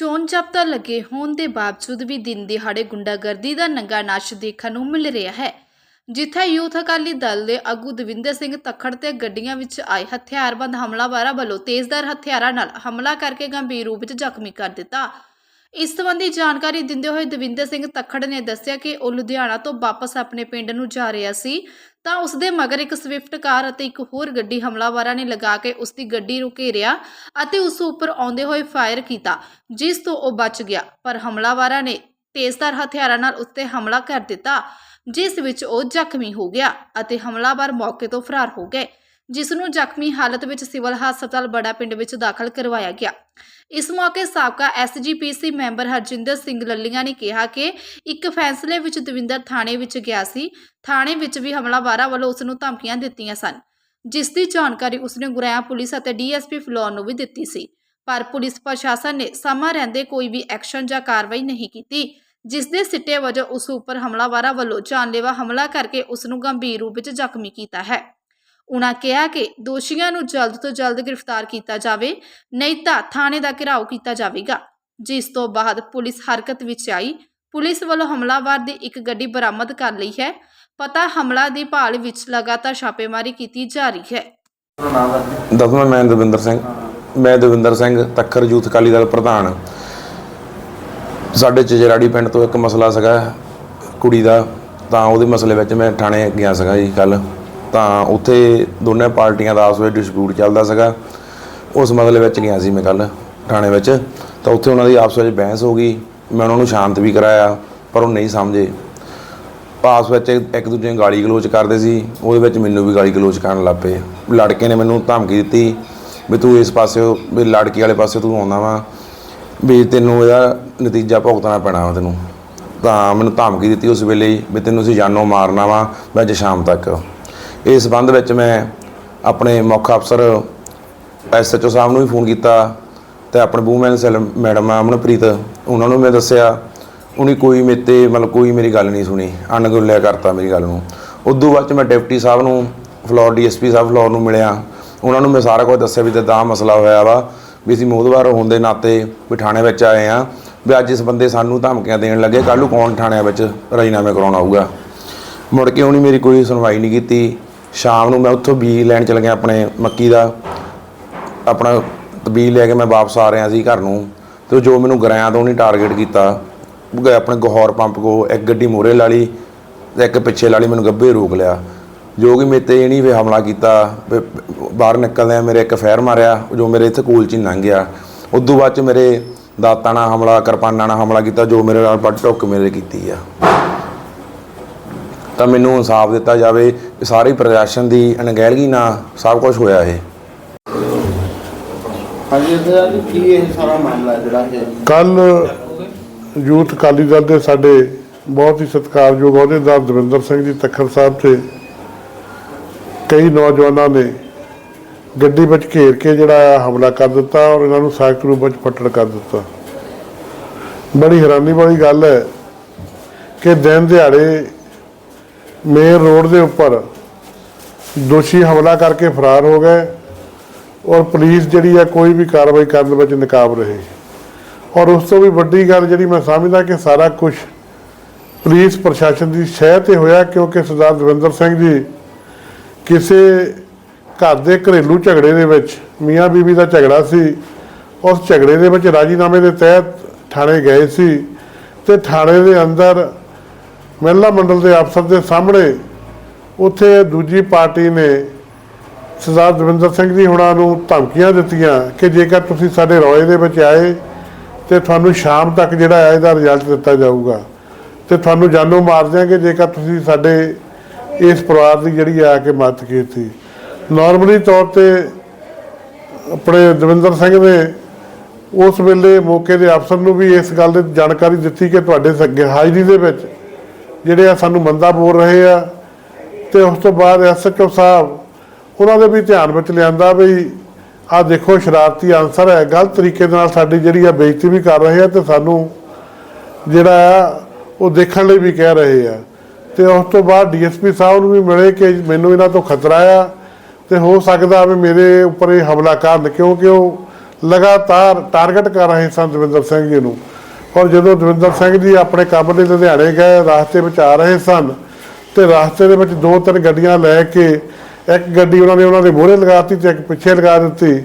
ਚੋਣ ਜਾਬਤਾ ਲੱਗੇ ਹੋਣ ਦੇ ਬਾਵਜੂਦ ਵੀ ਦਿਨ ਦਿਹਾੜੇ ਗੁੰਡਾਗਰਦੀ ਦਾ ਨੰਗਾ ਨਾਚ ਦੇਖਣ ਨੂੰ ਮਿਲ ਰਿਹਾ ਹੈ। ਜਿੱਥੇ ਯੂਥ ਅਕਾਲੀ ਦਲ ਦੇ ਆਗੂ ਦਵਿੰਦਰ ਸਿੰਘ ਤਖੜ ਤੇ ਗੱਡੀਆਂ ਵਿੱਚ ਆਏ ਹਥਿਆਰਬੰਦ ਹਮਲਾਵਰਾਂ ਵੱਲੋਂ ਤੇਜ਼ਦਾਰ ਹਥਿਆਰਾਂ ਨਾਲ ਹਮਲਾ ਕਰਕੇ ਗੰਭੀਰ ਰੂਪ ਵਿੱਚ ਜ਼ਖਮੀ ਕਰ ਦਿੱਤਾ। ਇਸ ਸੰਬੰਧੀ ਜਾਣਕਾਰੀ ਦਿੰਦੇ ਹੋਏ ਦਵਿੰਦਰ ਸਿੰਘ ਤੱਖੜ ਨੇ ਦੱਸਿਆ ਕਿ ਉਹ ਲੁਧਿਆਣਾ ਤੋਂ ਵਾਪਸ ਆਪਣੇ ਪਿੰਡ ਨੂੰ ਜਾ ਰਿਹਾ ਸੀ ਤਾਂ ਉਸ ਦੇ ਮਗਰ ਇੱਕ ਸਵਿਫਟ ਕਾਰ ਅਤੇ ਇੱਕ ਹੋਰ ਗੱਡੀ ਹਮਲਾਵਰਾਂ ਨੇ ਲਗਾ ਕੇ ਉਸ ਦੀ ਗੱਡੀ ਨੂੰ ਘੇਰਿਆ ਅਤੇ ਉਸ ਉੱਪਰ ਆਉਂਦੇ ਹੋਏ ਫਾਇਰ ਕੀਤਾ, ਜਿਸ ਤੋਂ ਉਹ ਬਚ ਗਿਆ। ਪਰ ਹਮਲਾਵਰਾਂ ਨੇ ਤੇਜ਼ਧਾਰ ਹਥਿਆਰਾਂ ਨਾਲ ਉਸ ਤੇ ਹਮਲਾ ਕਰ ਦਿੱਤਾ, ਜਿਸ ਵਿੱਚ ਉਹ ਜ਼ਖਮੀ ਹੋ ਗਿਆ ਅਤੇ ਹਮਲਾਵਰ ਮੌਕੇ ਤੋਂ ਫਰਾਰ ਹੋ ਗਏ, ਜਿਸ ਨੂੰ ਜ਼ਖਮੀ ਹਾਲਤ ਵਿੱਚ ਸਿਵਲ ਹਸਪਤਾਲ ਬੜਾ ਪਿੰਡ ਵਿੱਚ ਦਾਖਲ ਕਰਵਾਇਆ ਗਿਆ। ਇਸ ਮੌਕੇ ਸਾਬਕਾ ਐਸਜੀਪੀਸੀ ਮੈਂਬਰ ਹਰਜਿੰਦਰ ਸਿੰਘ ਲੱਲੀਆਂ ਨੇ ਕਿਹਾ ਕਿ ਇੱਕ ਫੈਸਲੇ ਵਿੱਚ ਦਵਿੰਦਰ ਥਾਣੇ ਵਿੱਚ ਗਿਆ ਸੀ। ਥਾਣੇ ਵਿੱਚ ਵੀ ਹਮਲਾਵਰਾਂ ਵੱਲੋਂ ਉਸ ਨੂੰ ਧਮਕੀਆਂ ਦਿੱਤੀਆਂ ਸਨ। ਜਿਸ ਦੀ ਜਾਣਕਾਰੀ ਉਸਨੇ ਗੁਰੇਆ ਪੁਲਿਸ ਅਤੇ ਡੀਐਸਪੀ ਫਲੋਰ ਨੂੰ ਵੀ ਦਿੱਤੀ ਸੀ। ਪਰ ਪੁਲਿਸ ਪ੍ਰਸ਼ਾਸਨ ਨੇ ਸਮਾਂ ਰਹਿੰਦੇ ਕੋਈ ਵੀ ਐਕਸ਼ਨ ਜਾਂ ਕਾਰਵਾਈ ਨਹੀਂ ਕੀਤੀ, ਜਿਸ ਦੇ ਸਿੱਟੇ ਵਜੋਂ ਉਸ ਉੱਪਰ ਹਮਲਾਵਰਾਂ ਵੱਲੋਂ ਜਾਨਲੇਵਾ ਹਮਲਾ ਕਰਕੇ ਉਸ ਨੂੰ ਗੰਭੀਰ ਰੂਪ ਵਿੱਚ ਜ਼ਖਮੀ ਕੀਤਾ ਹੈ। ਉਨ੍ਹਾਂ ਕਿਹਾ ਕਿ ਦੋਸ਼ੀਆਂ ਨੂੰ ਜਲਦ ਤੋਂ ਜਲਦ ਗ੍ਰਿਫਤਾਰ ਕੀਤਾ ਜਾਵੇ ਨਹੀਂ ਤਾਂ ਥਾਣੇ ਦਾ ਘਿਰਾਓ ਕੀਤਾ ਜਾਵੇਗਾ। ਜਿਸ ਤੋਂ ਬਾਅਦ ਪੁਲਿਸ ਹਰਕਤ ਵਿੱਚ ਆਈ। ਪੁਲਿਸ ਵੱਲੋਂ ਹਮਲਾਵਰ ਦੀ ਇੱਕ ਗੱਡੀ ਬਰਾਮਦ ਕਰ ਲਈ ਹੈ। ਪਤਾ ਹਮਲਾ ਦੀ ਭਾਲ ਵਿੱਚ ਲਗਾਤਾਰ ਛਾਪੇਮਾਰੀ ਕੀਤੀ ਜਾ ਰਹੀ ਹੈ। ਦਸਵਾਂ ਮੈਂ ਦਵਿੰਦਰ ਸਿੰਘ। ਮੈਂ ਦਵਿੰਦਰ ਸਿੰਘ ਤੱਖਰ ਯੂਥ ਅਕਾਲੀ ਦਲ ਪ੍ਰਧਾਨ। ਸਾਡੇ ਚਜਰਾੜੀ ਪਿੰਡ ਤੋਂ ਇੱਕ ਮਸਲਾ ਸੀਗਾ ਕੁੜੀ ਦਾ। ਤਾਂ ਉਹਦੇ ਮਸਲੇ ਵਿੱਚ ਮੈਂ ਥਾਣੇ ਗਿਆ ਸੀਗਾ ਜੀ ਕੱਲ ਤਾਂ ਉੱਥੇ ਦੋਨੇ ਪਾਰਟੀਆਂ ਦਾ ਆਪਸ ਵਿੱਚ ਡਿਸਪਿਊਟ ਚੱਲਦਾ ਸੀਗਾ। ਉਸ ਮਸਲੇ ਵਿੱਚ ਗਿਆ ਸੀ ਮੈਂ ਕੱਲ ਥਾਣੇ ਵਿੱਚ। ਤਾਂ ਉੱਥੇ ਉਹਨਾਂ ਦੀ ਆਪਸ ਵਿੱਚ ਬਹਿਸ ਹੋ ਗਈ। ਮੈਂ ਉਹਨਾਂ ਨੂੰ ਸ਼ਾਂਤ ਵੀ ਕਰਾਇਆ, ਪਰ ਉਹ ਨਹੀਂ ਸਮਝੇ। ਆਪਸ ਵਿੱਚ ਇੱਕ ਦੂਜੇ ਨੂੰ ਗਾਲੀ ਗਲੋਚ ਕਰਦੇ ਸੀ। ਉਹਦੇ ਵਿੱਚ ਮੈਨੂੰ ਵੀ ਗਾਲੀ ਗਲੋਚ ਕਰਨ ਲੱਗ ਪਏ। ਲੜਕੇ ਨੇ ਮੈਨੂੰ ਧਮਕੀ ਦਿੱਤੀ ਵੀ ਤੂੰ ਇਸ ਪਾਸੇ, ਵੀ ਲੜਕੀ ਵਾਲੇ ਪਾਸੇ ਤੂੰ ਆਉਂਦਾ ਵਾ। ਵੀ ਤੈਨੂੰ ਇਹਦਾ ਨਤੀਜਾ ਭੁਗਤਣਾ ਪੈਣਾ ਵਾ ਤੈਨੂੰ। ਤਾਂ ਮੈਨੂੰ ਧਮਕੀ ਦਿੱਤੀ ਉਸ ਵੇਲੇ ਵੀ ਤੈਨੂੰ ਅਸੀਂ ਜਾਨੋਂ ਮਾਰਨਾ ਵਾ ਵੀ ਅੱਜ ਸ਼ਾਮ ਤੱਕ। ਇਸ ਸੰਬੰਧ ਵਿੱਚ ਮੈਂ ਆਪਣੇ ਮੁੱਖ ਅਫਸਰ ਐਸਐਚਓ ਸਾਹਿਬ ਨੂੰ ਵੀ ਫੋਨ ਕੀਤਾ ਤੇ ਆਪਣੇ ਵੂਮਨ ਸੈਲ ਮੈਡਮ ਆ ਅਮਨਪ੍ਰੀਤ, ਉਹਨਾਂ ਨੂੰ ਮੈਂ ਦੱਸਿਆ, ਉਹਨੇ ਕੋਈ ਮੇਤੇ ਮਤਲਬ ਕੋਈ ਮੇਰੀ ਗੱਲ ਨਹੀਂ ਸੁਣੀ, ਅਣਗੁੱਲਿਆ ਕਰਤਾ ਮੇਰੀ ਗੱਲ ਨੂੰ। ਉਦੋਂ ਬਾਅਦ ਚ ਮੈਂ ਡਿਪਟੀ ਸਾਹਿਬ ਨੂੰ, ਫਲੋਰ ਡੀਐਸਪੀ ਸਾਹਿਬ ਫਲੋਰ ਨੂੰ ਮਿਲਿਆ। ਉਹਨਾਂ ਨੂੰ ਮੈਂ ਸਾਰਾ ਕੁਝ ਦੱਸਿਆ ਵੀ ਦਾ ਮਸਲਾ ਹੋਇਆ ਵਾ, ਵੀ ਅਸੀਂ ਮੋਦਵਾਰ ਹੋਣ ਦੇ ਨਾਤੇ ਵੀ ਥਾਣੇ ਵਿੱਚ ਆਏ ਆ, ਵੀ ਅੱਜ ਇਸ ਬੰਦੇ ਸਾਨੂੰ ਧਮਕੀਆਂ ਦੇਣ ਲੱਗੇ, ਕੱਲ੍ਹ ਨੂੰ ਕੌਣ ਥਾਣਿਆਂ ਵਿੱਚ ਰਾਜੀਨਾਮੇ ਕਰਾਉਣ ਆਊਗਾ। ਮੁੜ ਕੇ ਉਹਨੇ ਮੇਰੀ ਕੋਈ ਸੁਣਵਾਈ ਨਹੀਂ ਕੀਤੀ। ਸ਼ਾਮ ਨੂੰ ਮੈਂ ਉੱਥੋਂ ਬੀਜ ਲੈਣ ਚਲ ਗਿਆ ਆਪਣੇ ਮੱਕੀ ਦਾ। ਆਪਣਾ ਬੀਜ ਲੈ ਕੇ ਮੈਂ ਵਾਪਸ ਆ ਰਿਹਾ ਸੀ ਘਰ ਨੂੰ ਤੇ ਜੋ ਮੈਨੂੰ ਗਰਿਆਂ ਤੋਂ ਨਹੀਂ ਟਾਰਗੇਟ ਕੀਤਾ ਗਏ ਆਪਣੇ ਗਹੌਰ ਪੰਪ ਕੋ ਇੱਕ ਗੱਡੀ ਮੋਰੇ ਲਈ ਤੇ ਇੱਕ ਪਿੱਛੇ ਲਾ ਲਈ, ਮੈਨੂੰ ਗੱਭੇ ਰੋਕ ਲਿਆ। ਜੋ ਕਿ ਮੇਰੇ ਤੇ ਇਹਨੀ ਵੀ ਹਮਲਾ ਕੀਤਾ ਬਾਹਰ ਨਿਕਲਦਿਆਂ ਮੇਰੇ ਇੱਕ ਫੈਰ ਮਾਰਿਆ, ਜੋ ਮੇਰੇ ਇੱਥੇ ਕੋਲ ਚ ਹੀ ਲੰਘ ਗਿਆ। ਉਦੋਂ ਬਾਅਦ ਚ ਮੇਰੇ ਦਾਤਾਂ ਨਾਲ ਹਮਲਾ, ਕਿਰਪਾਨਾਂ ਨਾਲ ਹਮਲਾ ਕੀਤਾ, ਜੋ ਮੇਰੇ ਨਾਲ ਪੱਟ ਟੁੱਕ ਮੇਰੇ ਕੀਤੀ ਆ। ਤਾਂ ਮੈਨੂੰ ਇਨਸਾਫ ਦਿੱਤਾ ਜਾਵੇ ਸਾਰੀ ਪ੍ਰਸ਼ਾਸਨ ਦੀ ਅਣਗਹਿਲਗੀ ਨਾਲ ਸਭ ਕੁਝ ਹੋਇਆ ਇਹ। ਹਾਂਜੀ ਇਹਦਾ ਜੀ ਕੀ ਇਹ ਸਾਰਾ ਮਾਮਲਾ ਹੈ? ਜਿਹੜਾ ਕੱਲ ਯੂਥ ਅਕਾਲੀ ਦਲ ਦੇ ਸਾਡੇ ਬਹੁਤ ਹੀ ਸਤਿਕਾਰਯੋਗ ਅਹੁਦੇਦਾਰ ਦਵਿੰਦਰ ਸਿੰਘ ਜੀ ਤੱਖਰ ਸਾਹਿਬ ਤੇ ਕਈ ਨੌਜਵਾਨਾਂ ਨੇ ਗੱਡੀ ਵਿੱਚ ਘੇਰ ਕੇ ਜਿਹੜਾ ਆ ਹਮਲਾ ਕਰ ਦਿੱਤਾ ਔਰ ਇਹਨਾਂ ਨੂੰ ਸਖਤ ਰੂਪ ਵਿੱਚ ਫੱਟੜ ਕਰ ਦਿੱਤਾ। ਬੜੀ ਹੈਰਾਨੀ ਵਾਲੀ ਗੱਲ ਹੈ ਕਿ ਦਿਨ ਦਿਹਾੜੇ ਮੇਨ ਰੋਡ ਦੇ ਉੱਪਰ ਦੋਸ਼ੀ ਹਮਲਾ ਕਰਕੇ ਫਰਾਰ ਹੋ ਗਏ ਔਰ ਪੁਲਿਸ ਜਿਹੜੀ ਆ ਕੋਈ ਵੀ ਕਾਰਵਾਈ ਕਰਨ ਵਿੱਚ ਨਕਾਬ ਰਹੇ। ਔਰ ਉਸ ਤੋਂ ਵੀ ਵੱਡੀ ਗੱਲ ਜਿਹੜੀ ਮੈਂ ਸਮਝਦਾ ਕਿ ਸਾਰਾ ਕੁਝ ਪੁਲਿਸ ਪ੍ਰਸ਼ਾਸਨ ਦੀ ਸ਼ਹਿ ਤੇ ਹੋਇਆ ਕਿਉਂਕਿ ਸਰਦਾਰ ਦਵਿੰਦਰ ਸਿੰਘ ਜੀ ਕਿਸੇ ਘਰ ਦੇ ਘਰੇਲੂ ਝਗੜੇ ਦੇ ਵਿੱਚ, ਮੀਆਂ ਬੀਬੀ ਦਾ ਝਗੜਾ ਸੀ, ਉਸ ਝਗੜੇ ਦੇ ਵਿੱਚ ਰਾਜੀਨਾਮੇ ਦੇ ਤਹਿਤ ਥਾਣੇ ਗਏ ਸੀ ਤੇ ਥਾਣੇ ਦੇ ਅੰਦਰ ਮਹਿਲਾ ਮੰਡਲ ਦੇ ਅਫਸਰ ਦੇ ਸਾਹਮਣੇ ਉੱਥੇ ਦੂਜੀ ਪਾਰਟੀ ਨੇ ਸਰਦਾਰ ਦਵਿੰਦਰ ਸਿੰਘ ਜੀ ਹੁਣਾਂ ਨੂੰ ਧਮਕੀਆਂ ਦਿੱਤੀਆਂ ਕਿ ਜੇਕਰ ਤੁਸੀਂ ਸਾਡੇ ਰੋਏ ਦੇ ਵਿੱਚ ਆਏ ਤੇ ਤੁਹਾਨੂੰ ਸ਼ਾਮ ਤੱਕ ਜਿਹੜਾ ਹੈ ਇਹਦਾ ਰਿਜ਼ਲਟ ਦਿੱਤਾ ਜਾਊਗਾ। ਤੇ ਤੁਹਾਨੂੰ ਜਾਨੋਂ ਮਾਰ ਦਿਆਂਗੇ ਜੇਕਰ ਤੁਸੀਂ ਸਾਡੇ ਇਸ ਪਰਿਵਾਰ ਦੀ ਜਿਹੜੀ ਆ ਕੇ ਮਦਦ ਕੀਤੀ। ਨਾਰਮਲੀ ਤੌਰ ਤੇ ਆਪਣੇ ਦਵਿੰਦਰ ਸਿੰਘ ਨੇ ਉਸ ਵੇਲੇ ਮੌਕੇ ਦੇ ਅਫਸਰ ਨੂੰ ਵੀ ਇਸ ਗੱਲ ਦੀ ਜਾਣਕਾਰੀ ਦਿੱਤੀ ਕਿ ਤੁਹਾਡੇ ਅੱਗੇ ਹਾਜ਼ਰੀ ਦੇ ਵਿੱਚ ਜਿਹੜੇ ਆ ਸਾਨੂੰ ਮੰਦਾ ਬੋਲ ਰਹੇ ਆ, ਤੇ ਉਸ ਤੋਂ ਬਾਅਦ ਐਸਐਚਓ ਸਾਹਿਬ, ਉਹਨਾਂ ਦੇ ਵੀ ਧਿਆਨ ਵਿੱਚ ਲਿਆਂਦਾ ਵੀ ਆਹ ਦੇਖੋ ਸ਼ਰਾਰਤੀ ਅਨਸਰ ਹੈ, ਗਲਤ ਤਰੀਕੇ ਨਾਲ ਸਾਡੀ ਜਿਹੜੀ ਆ ਬੇਇੱਜ਼ਤੀ ਵੀ ਕਰ ਰਹੇ ਆ ਤੇ ਸਾਨੂੰ ਜਿਹੜਾ ਆ ਉਹ ਦੇਖਣ ਲਈ ਵੀ ਕਹਿ ਰਹੇ ਆ। ਤੇ ਉਸ ਤੋਂ ਬਾਅਦ ਡੀਐਸਪੀ ਸਾਹਿਬ ਨੂੰ ਵੀ ਮਿਲੇ ਕਿ ਮੈਨੂੰ ਇਹਨਾਂ ਤੋਂ ਖਤਰਾ ਆ ਤੇ ਹੋ ਸਕਦਾ ਵੀ ਮੇਰੇ ਉੱਪਰ ਇਹ ਹਮਲਾ ਕਰਨ ਕਿਉਂਕਿ ਉਹ ਲਗਾਤਾਰ ਟਾਰਗੇਟ ਕਰ ਰਹੇ ਸਨ ਦਵਿੰਦਰ ਸਿੰਘ ਜੀ ਨੂੰ। ਔਰ ਜਦੋਂ ਦਵਿੰਦਰ ਸਿੰਘ ਜੀ ਆਪਣੇ ਕੰਮ ਲਈ ਲੁਧਿਆਣੇ ਗਏ, ਰਸਤੇ ਵਿੱਚ ਆ ਰਹੇ ਸਨ, ਤੇ ਰਸਤੇ ਦੇ ਵਿੱਚ ਦੋ ਤਿੰਨ ਗੱਡੀਆਂ ਲੈ ਕੇ ਇੱਕ ਗੱਡੀ ਉਹਨਾਂ ਨੇ ਉਹਨਾਂ ਦੇ ਮੋਹਰੇ ਲਗਾਤੀ ਤੇ ਇੱਕ ਪਿੱਛੇ ਲਗਾ ਦਿੱਤੀ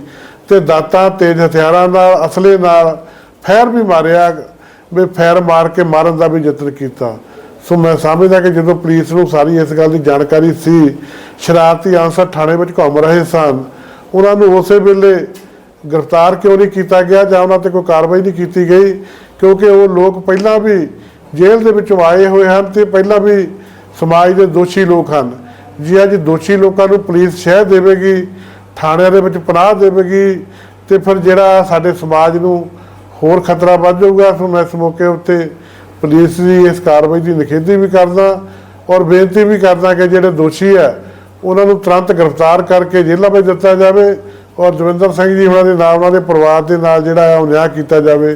ਤੇ ਦਾਤਾਂ ਤੇਜ਼ ਹਥਿਆਰਾਂ ਨਾਲ, ਅਸਲੇ ਨਾਲ ਫੈਰ ਵੀ ਮਾਰਿਆ, ਵੀ ਫੈਰ ਮਾਰ ਕੇ ਮਾਰਨ ਦਾ ਵੀ ਯਤਨ ਕੀਤਾ। ਸੋ ਮੈਂ ਸਮਝਦਾ ਕਿ ਜਦੋਂ ਪੁਲਿਸ ਨੂੰ ਸਾਰੀ ਇਸ ਗੱਲ ਦੀ ਜਾਣਕਾਰੀ ਸੀ, ਸ਼ਰਾਰਤੀ ਆਂਸਰ ਥਾਣੇ ਵਿੱਚ ਘੁੰਮ ਰਹੇ ਸਨ, ਉਹਨਾਂ ਨੂੰ ਉਸੇ ਵੇਲੇ ਗ੍ਰਿਫਤਾਰ ਕਿਉਂ ਨਹੀਂ ਕੀਤਾ ਗਿਆ ਜਾਂ ਉਹਨਾਂ ਤੇ ਕੋਈ ਕਾਰਵਾਈ ਨਹੀਂ ਕੀਤੀ ਗਈ? ਕਿਉਂਕਿ ਉਹ ਲੋਕ ਪਹਿਲਾਂ ਵੀ ਜੇਲ੍ਹ ਦੇ ਵਿੱਚੋਂ ਆਏ ਹੋਏ ਹਨ ਤੇ ਪਹਿਲਾਂ ਵੀ ਸਮਾਜ ਦੇ ਦੋਸ਼ੀ ਲੋਕ ਹਨ। ਜੀ ਅੱਜ ਦੋਸ਼ੀ ਲੋਕਾਂ ਨੂੰ ਪੁਲਿਸ ਸ਼ਹਿ ਦੇਵੇਗੀ, ਥਾਣਿਆਂ ਦੇ ਵਿੱਚ ਪਨਾਹ ਦੇਵੇਗੀ, ਤੇ ਫਿਰ ਜਿਹੜਾ ਸਾਡੇ ਸਮਾਜ ਨੂੰ ਹੋਰ ਖਤਰਾ ਵੱਧ ਜਾਊਗਾ ਸੋ ਮੈਂ ਇਸ ਮੌਕੇ ਉੱਤੇ ਪੁਲਿਸ ਦੀ ਇਸ ਕਾਰਵਾਈ ਦੀ ਨਿਖੇਧੀ ਵੀ ਕਰਦਾ ਔਰ ਬੇਨਤੀ ਵੀ ਕਰਦਾ ਕਿ ਜਿਹੜੇ ਦੋਸ਼ੀ ਹੈ, ਉਹਨਾਂ ਨੂੰ ਤੁਰੰਤ ਗ੍ਰਿਫਤਾਰ ਕਰਕੇ ਜੇਲ੍ਹਾਂ ਵਿੱਚ ਦਿੱਤਾ ਜਾਵੇ ਔਰ ਦਵਿੰਦਰ ਸਿੰਘ ਜੀ ਉਹਨਾਂ ਦੇ ਨਾਲ, ਉਹਨਾਂ ਦੇ ਪਰਿਵਾਰ ਦੇ ਨਾਲ ਜਿਹੜਾ ਹੈ, ਉਹ ਨਿਆਂ ਕੀਤਾ ਜਾਵੇ।